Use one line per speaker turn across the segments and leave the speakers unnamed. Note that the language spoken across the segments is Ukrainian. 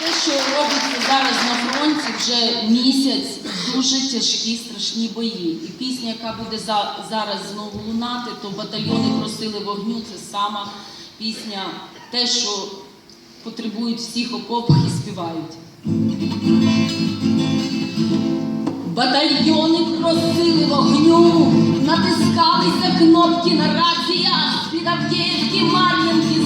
Те, що робиться зараз на фронті, вже місяць дуже тяжкі, страшні бої. І пісня, яка буде за- зараз знову лунати, то батальйони просили вогню. Це сама пісня, те, що потребують всіх окопах і співають. Батальйони просили вогню, натискалися кнопки на раціях, з-під Авдіївки, Мар'їнки,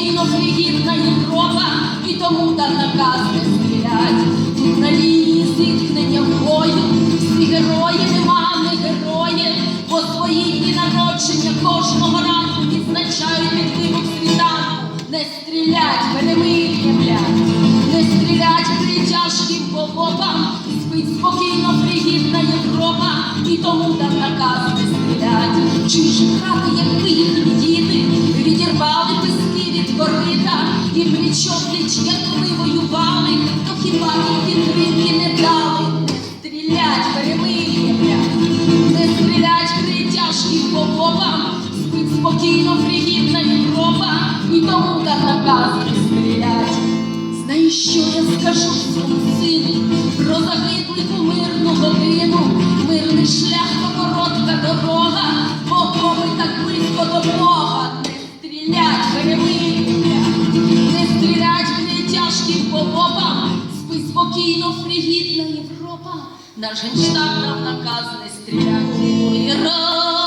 спокійно фригідна Європа, і тому дар наказ не стрілять. Тут на лінії зіткнення в бою, всі герої нема, не герої, бо свої дні народження кожного ранку відзначають від вибух світанку. Не стрілять, перемир'я, блядь, не стрілять при тяжким головам, спить спокійно пригідна Європа, і тому дав наказ не стрілять. Чуєш грати, як їхні діти, відірвали від корита, і пліч пліч, як ми воювали, то хіба їм підтримки не дали? Стрілять, перемир'я, не стрілять при тяжким головам, спить спокійно пригідна Європа, і тому дав наказ не стрілять. Знаєш, що я скажу своєму сину? Про загиблих спокійно, фригідна Європа. Наш генштаб нам наказ не стрілять.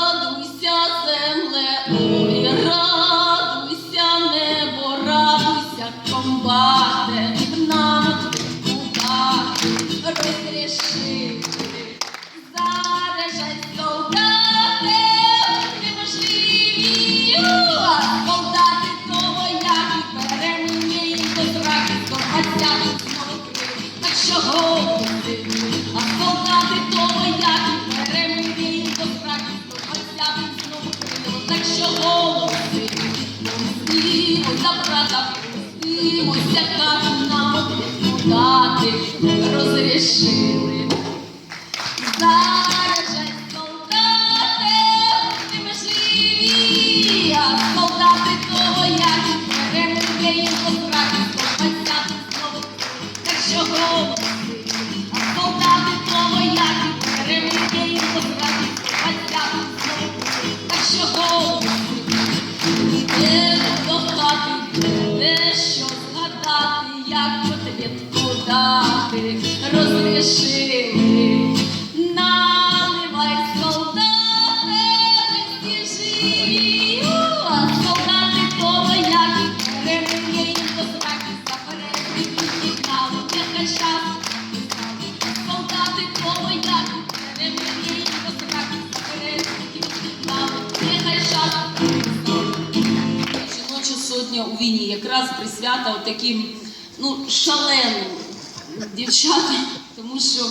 Що помстимось за брата, помстимось, яка нам дати розрішили. Заряджать солдати, неможливі, а солдати того, як перемир'я їм що голоси, котлетку дати, розрішили. Наливай солдати, ми а солдати того, як перемир'я їм до зраки, заперечні підігнали, нехай час Солдати того, як перемир'я їм до зраки, заперечні підігнали, нехай час Жіноча сотня у війні якраз присвята таким ну, шаленим дівчатам, тому що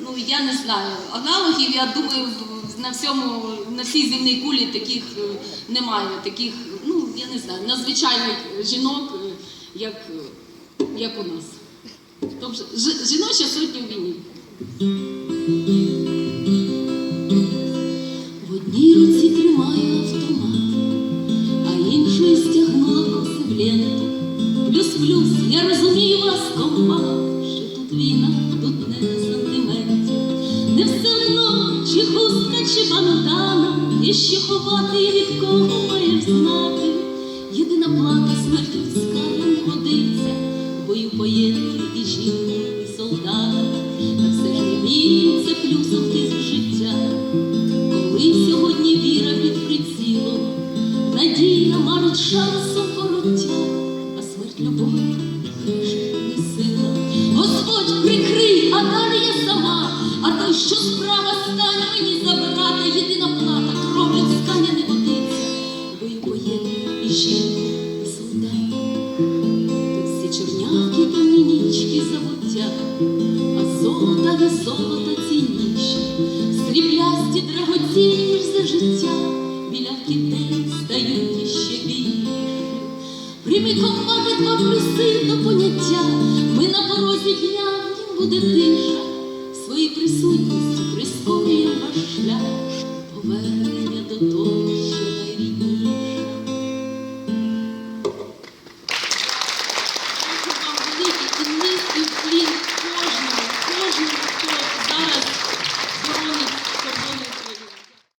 ну я не знаю, аналогів, я думаю, на всьому, на всій земній кулі таких е, немає, таких, ну я не знаю, надзвичайних жінок, е, як, як у нас. Тобто ж- жіноча сотня у війні. Чи бандана, є ще ховати від кого має знати. Єдина плата смерть Прийми комбати два плюси до поняття, ми на порозі дня, в нім буде тиша, свої присутністю прискорює ваш шлях, повернення до того, що найрідніше.
І